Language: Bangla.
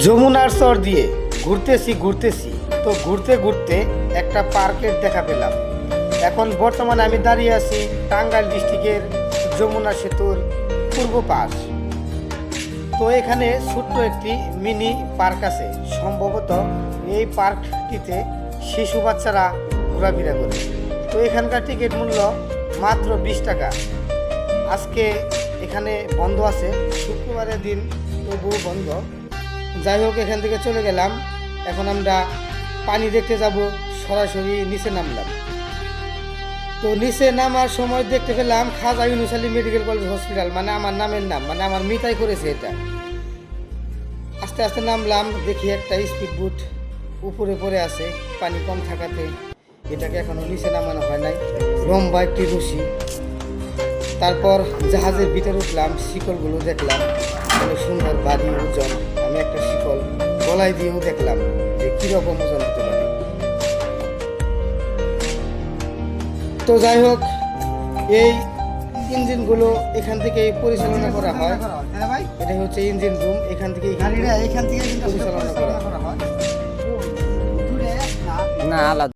যমুনার চর দিয়ে ঘুরতেছি ঘুরতেছি। তো ঘুরতে ঘুরতে একটা পার্কের দেখা পেলাম। এখন বর্তমানে আমি দাঁড়িয়ে আছি টাঙ্গাইল ডিস্ট্রিক্টের যমুনা সেতুর পূর্ব পাশ। তো এখানে ছোট্ট একটি মিনি পার্ক আছে। সম্ভবত এই পার্কটিতে শিশু বাচ্চারা ঘোরাফেরা করে। তো এখানকার টিকিট মূল্য মাত্র বিশ টাকা। আজকে এখানে বন্ধ আছে। শুক্রবারের দিন তবুও বন্ধ। যাই হোক, এখান থেকে চলে গেলাম। এখন আমরা পানি দেখতে যাব, সরাসরি নিচে নামলাম। তো নিচে নামার সময় দেখতে পেলাম Khaja Yunus Ali medical college hospital মানে আমার নামের নাম মানে আমার মিতাই করেছে এটা। আস্তে আস্তে নামলাম, দেখি একটা স্পিড বুট উপরে পড়ে আছে, পানি কম থাকাতে। এটাকে এখনও নিচে নামানো হয় নাই। লম্বা একটি রশি। তারপর জাহাজের ভিতরে উঠলাম, শিকলগুলো দেখলাম। অনেক সুন্দর বাড়ি শিকল গলায় দিয়েও দেখলাম যে কীরকম ওজন হতে পারে। তো যাই হোক এই ইঞ্জিনগুলো এখান থেকে পরিচালনা করা হয়। এটা হচ্ছে ইঞ্জিন রুম এখান থেকে এখান থেকে পরিচালনা করা হয়। না আলাদা।